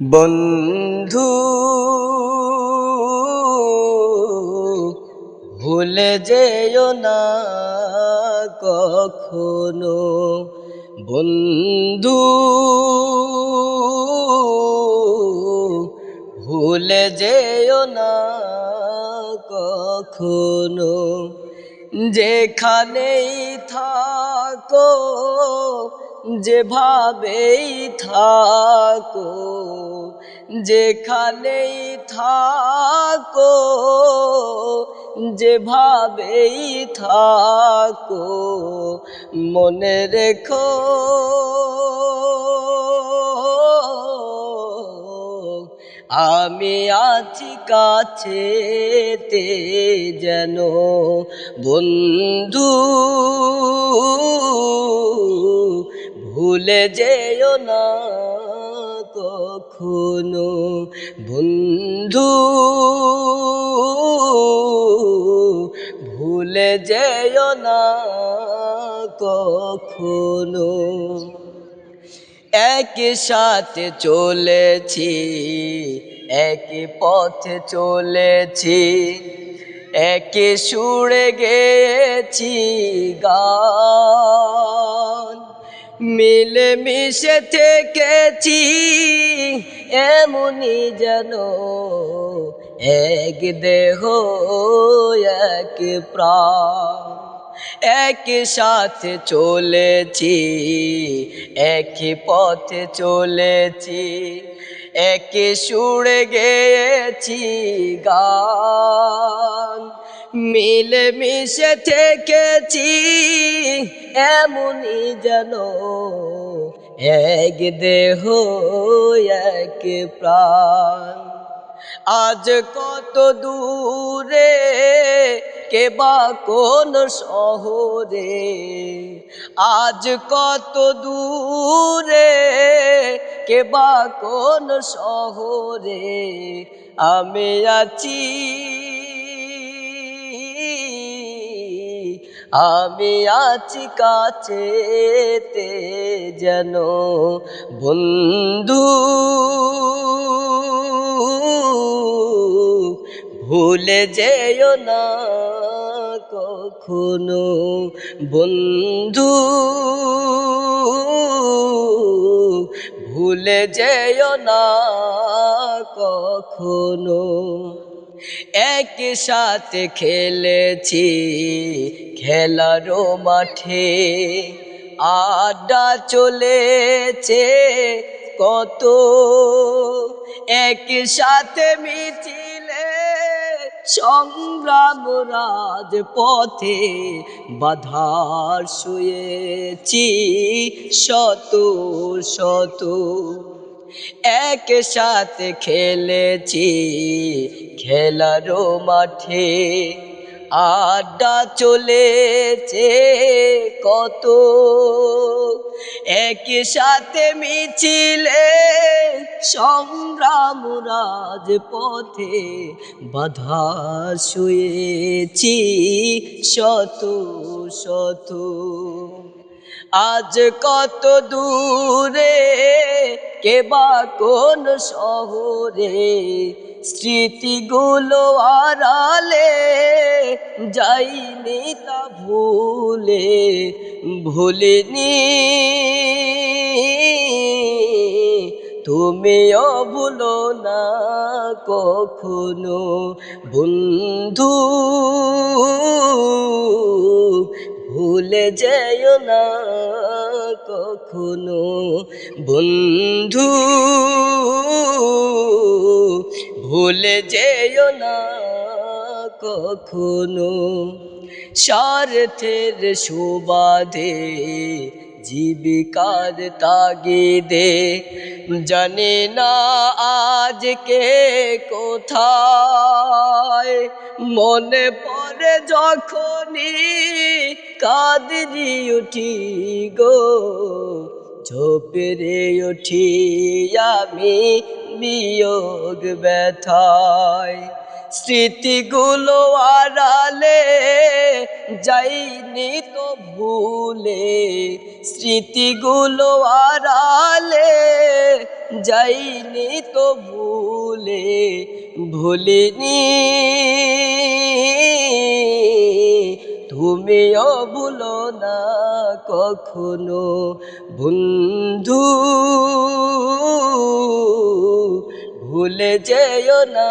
বন্ধু ভুলে যেও না কখনো। বন্ধু ভুলে যেও না কখনো। যেখানেই থাকো যেভাবেই থাকো যেখানেই থাকো যেভাবেই থাকো মনে রেখো। আমি আছি কাছে তে যেন বন্ধু। ভুলে যেও না কখনো। বন্ধু, ভুলে যেও না কখনো। একই সাথে চলেছি একই পথে চলেছি একই সুরে গেছি গান মিলে মিশে থেকেছি, এমনই যেন এক দেহ, এক প্রাণ। একই সাথে চলেছি, একই পথে চলেছি, একই সুরে গেছি গান। মিলে মিশে থেকেছি এমনই যেন এক দেহ, এক প্রাণ। আজ কত দূরে, কে বা কোন শহরে? আজ কত দূরে, কে বা কোন শহরে? আমি আছি আমি আছি কাছেতে যেন বন্ধু। ভুলে যেও না কখনো বন্ধু। ভুলে যেও না কখনো একই সাথে খেলেছি খেলারও মাঠে। আড্ডা চলেছে কত একই সাথে মিছিলে সংগ্রাম রাজ পথে বাধার শুয়েছি শত শত। এক সাথে খেলেছি খেলারও মাঠে আড্ডা চলেছে কত। একসাথে মিছিলে সংগ্রাম রাজ পথে বাধা শুয়েছি শত শত। আজ কত দূরে, কে বা কোন শহরে, স্মৃতিগুলো আড়ালে যাইনি তা ভুলে, ভুলিনি। তুমিও ভুলো না কখনো। বন্ধু, ভুলে যেও না কখনো। বন্ধু, ভুলে যেও না কখনো। স্বার্থের সুবাদে জীবিকার তাগিদে জানি না আজকে কোথায়। মনে পড়ে যখনই কাদরি উঠি গো, ঝোপেরে উঠি আমি বিয়োগ ব্যথায়। স্মৃতিগুলো আড়ালে যাইনি তো ভুলে, স্মৃতিগুলো আড়ালে যাইনি তো ভুলে, ভুলিনি। তুমিও ভুলো না কখনো, বন্ধু। ভুলে যেও না